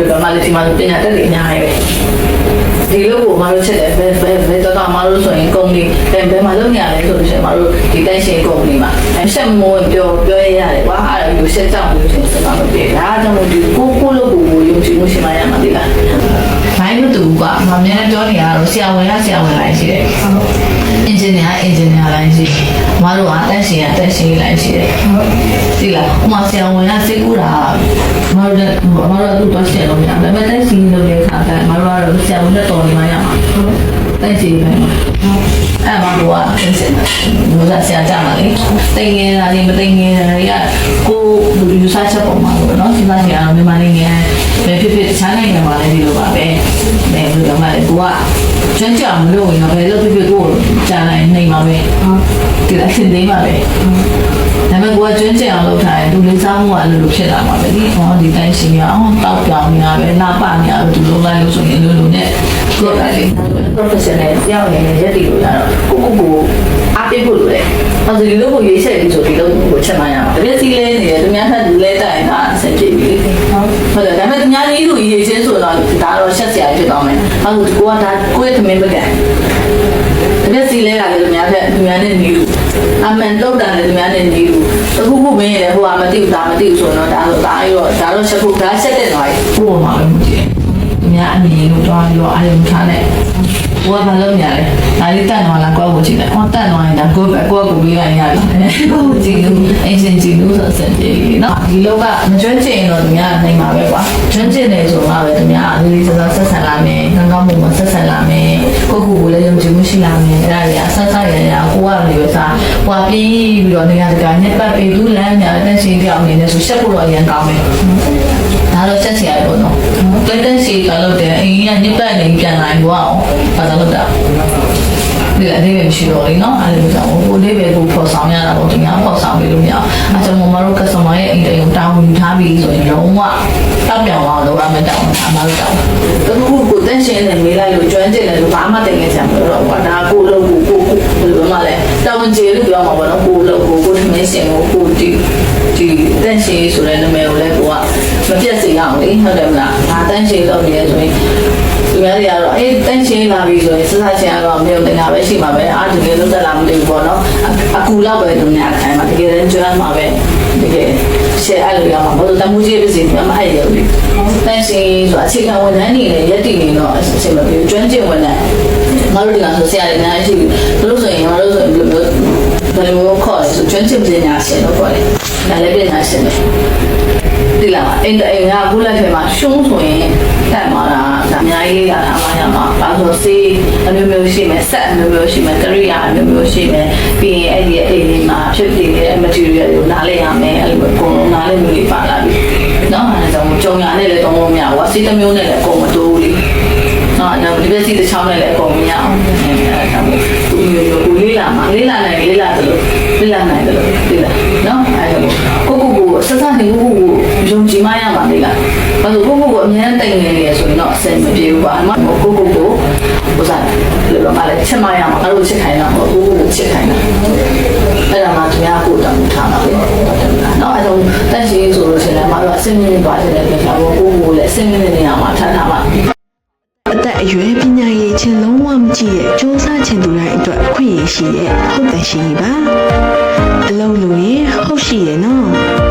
ပြီးတော့မလေးဒီမှာပညာတက်တွေအများကြီးပဲဒီလိုကိုမတို့ချက်တယ်ဘယ်ဘယ်ဘယ်တော့မတို့ဆိုရင်ကုမ္ပဏီဘယ်ဘယ်မှာလုပ်နေရလဲဆိုလို့ရှိရင်မတို့ဒီတိုက်ရှင်ကုမ္ပဏီမှာအဆက်မိုးပြောပြောရရတယ်ကွာအဲ့ဒါမျိုးဆက်ကြောင်လို့ရှိရင်စကားမပြေဒါကြောင့်မို့ဒီကိုကိုလို့ကိုကိုယုံကြည်မှုရှိမှရမှာဒီလားဘိုင်းမတူကွာမမြဲပြောနေရတော့ဆရာဝန်ကဆရာဝန်လိုက်ရှိတယ်အ င်ဂျင်နီယာအင်ဂျင်နီယာလိုက်ရှိတယ်မတို့ကတက်ရှင်ကတက်ရှင်လိုက်ရှိတယ်ဒီလားဥမာဆရာဝန်ကစိတ်ကူတာမတို့မတို့တို့တော့ဆက်လို့ရတယ်ဒါပေမဲ့တက်ရှင်လုပ်တဲ့အခါကျမတို့ကတော့ဆရာဝန်နဲ့တော်နေမှရမှာတက်ရှင်ပဲအဲ့မှာတော့တက်ရှင်လို့ဆရာကြမှာလေတိတ်ငယ်တာဒီမတိတ်ငယ်တာတွေကကိုလူစားချက်ပုံမှာလို့နော်စဉ်းစားကြည့်အောင်မြန်မာနိုင်ငံပဲဖြစ်ဖြစ်တခြားနိုင်ငံမှာလည်းဒီလိုပါပဲ။အဲလိုတော့မှလည်းကိုကကျွမ်းကြမလို့ရင်တော့ဘယ်လိုဖြစ်ဖြစ်ကိုကြာနိုင်နေမှာ ပဲ။ဒီအဆင်သိမှာပဲ။ဒါပေမဲ့ကိုကကျွမ်းကြအောင်လုပ်ထားရင်သူလေးစားမှုကလည်းလိုဖြစ်လာမှာပဲဒီဟောဒီတိုင်းရှင်ရအောင်တောက်ပြောင်နေတာပဲနာပါနေတာပဲသူလုံးလိုက်လို့ဆိုရင်လိုလိုနဲ့ကိုယ်ကလည်း professional ကြောက်နေနေရက်တီလို့ရတော့ကိုကိုကိုအားပေးဖို့လိုတယ်။အဲဒါဒီလိုကိုရေးချက်ပြီးဆိုဒီလိုကိုချက်မှရမှာ။တကယ်စီလဲနေတယ်သူများထပ်လူလဲတိုင်တာအဆင်ပြေပြီလေ။ဟုတ်တယ်ဒါပေမဲ့သူများလေးလူရေးချင်းဆိုတော့ဒါတော့ရှက်စရာဖြစ်သွားမယ်။အဲဒါကိုကဒါကိုယ့်ရဲ့သမင်မကန်။တကယ် စီလဲတာလေသူများထက်သူများနဲ့နေလူအမှန်တော့တာလေသူများနဲ့နေလူအခုခုမင်းရဟိုကမသိဘူးဒါမသိဘူးဆိုတော့ဒါတော့ဒါရောဒါတော့ချက်ဖို့ဒါချက်တဲ့သွားပြီ။ဘို့မှာပဲမကြည့်။သူများအမြင်လို့တော့ရောအာရုံထားတဲ့ဘိုးကမလုပ်ညာလေဒါလေးတန်သွားလားကိုယ့်ကိုကြည့်တယ်ဟော တန်သွားရင်ဒါကိုယ့်ပဲကိုယ့်ကိုပြီးလိုက်ရတယ်ကိုယ့်ကိုကြည့်လို့အင်ရှင်ကြည့်လို့ဆိုအဆင်ပြေနော်ဒီလောကမကျွမ်းကျင်ရင်တော့သူများနိုင်မှာပဲကွာကျွမ်းကျင်နေဆိုမှပဲသူများလေးလေးစားစားဆက်ဆံလာမယ်ကောင်းကောင်းမွန်မွန်ဆက်ဆံလာမယ်ကိုယ့်ကိုယ်ကိုလည်းယုံကြည်မှုရှိလာမယ်အဲ့ဒါတွေကဆက်ဆက်ရရကိုကလည်းပဲစားဟွာပြီးပြီးတော့နေရာတကာညက်ပတ်ပြီးသူလမ်းများတက်ရှင်ပြောင်းနေနေဆိုရှက်ဖို့တော့ရန်ကောင်းမယ်ဒါတော့ချက်စရာပေါ့နော်တက်တက်စီကလို့တယ်အင်းကြီးကညက်ပတ်နေပြန်လာရင်ဘောအောင်ဘာသာလို့တာ ဒီအသေးပဲမရှိတော့လေနော်အဲ့လိုကြောင့်ဟိုလေးပဲကိုဖော်ဆောင်ရတာပေါ့ဒီများဖော်ဆောင်ပြီးလို့မရအောင်အဲကြောင့်မမတို့ customer ရဲ့အိမ်တိုင်တာဝန်ယူထားပြီးဆိုရင်လုံးဝတောက်ပြောင်အောင်လုပ်ရမယ်တောင်းအမတို့တောင်းတခုခုကိုတက်ရှင်နေမေးလိုက်လို့ကျွမ်းကျင်တယ်လို့ဘာမှတင်ငယ်ချင်မလို့တော့ကွာဒါကိုလို့ကိုကိုဘယ်လိုမှလဲတာဝန်ကျေလို့ပြောမှာပေါ့နော်ကိုလို့ကိုကိုသမင်းရှင်ကိုကိုဒီဒီတက်ရှင်ဆိုတဲ့နာမည်ကိုလည်းကိုကမပြတ်စေအောင်လေဟုတ်တယ်မလားဒါတက်ရှင်လုပ်နေရဆိုရင်သူ များတွေကတော့အေးတန့်ရှင်းလာပြီဆိုရင်စစချင်းကတော့မြို့တင်တာပဲရှိမှာပဲအာဒီလိုလုပ်တတ်လာမသိဘူးပေါ့နော်အကူလောက်ပဲသူများခိုင်းမှာတကယ်တမ်းကျွမ်းမှာပဲတကယ်ရှယ်အဲ့လိုရမှာဘာလို့တမှုကြီးပြစီမှာမအဲ့ရုပ်လေတန့်ရှင်းဆိုအခြေခံဝန်ထမ်းနေနဲ့ရက်တည်နေတော့အဆင်မပြေကျွမ်းကျင်ဝန်ထမ်းငါတို့ဒီကဆိုဆရာတွေအများကြီးရှိဘူးတို့ဆိုရင်ငါတို့ဆိုရင်ဘယ်လိုဘယ်လိုခေါ်လဲဆိုကျွမ်းကျင်ပညာရှင်လို့ခေါ်တယ်ဒါလည်းပညာရှင်ပဲ သိလာပါအိမ်အိမ်ကကိုယ့်လက်ထဲမှာရှုံးဆိုရင်တက်သွားတာဒါအများကြီးရတာမှရမှာဘာလို့စေးအမျိုးမျိုးရှိမယ်ဆက်အမျိုးမျိုးရှိမယ်ကရိယာအမျိုးမျိုးရှိမယ်ပြီးရင်အဲ့ဒီအိမ်လေးမှာဖြစ်တည်တဲ့ material ကိုနားလည်ရမယ်အဲ့လိုအကုန်လုံးနားလည်မှုတွေပါလာပြီနော်အဲဒါကြောင့်ကြုံရနဲ့လည်းတော့မရဘူးစေးတစ်မျိုးနဲ့လည်းအကုန်မတိုးဘူးလေနော်အဲ့တော့ဒီပစ္စည်းတစ်ချောင်းနဲ့လည်းအကုန်မရအောင်အဲ့ဒါကိုသူမျိုးမျိုးကိုလေးလာမှာလေးလာနိုင်လေးလာတယ်လို့လေးလာနိုင်တယ်လို့လေးလာနော်အဲ့ဒါကိုကိုကိုကိုဆက်ဆံနေကိုကိုကို ဘာလို့ကိုကိုကိုအများနဲ့တိုင်နေရဆိုရင်တော့အဆင်မပြေဘူးပါအမကိုကိုကိုဟိုစားလို့တော့မလဲချက်မရမှာအဲ့လိုချက်ခိုင်းတာမဟုတ်ကိုကိုကိုချက်ခိုင်းတာအဲ့ဒါမှသူများကိုတောင်းထားမှာပဲနော်အဲ့တော့တက်ရှိဆိုလို့ရှိရင်မတော်အဆင်မြင့်သွားတယ်ပြန်လာကိုကိုကိုလည်းအဆင်မြင့်နေရမှာထားထားပါအသက်အရွယ်ပညာရေးချင်းလုံးဝမကြည့်ရဲ့စ조사ချင်သူတိုင်းအတွက်အခွင့်အရေးရှိရဲ့ဟုတ်တယ်ရှိပါအလုံးလို့ရင်ဟုတ်ရှိရဲ့နော်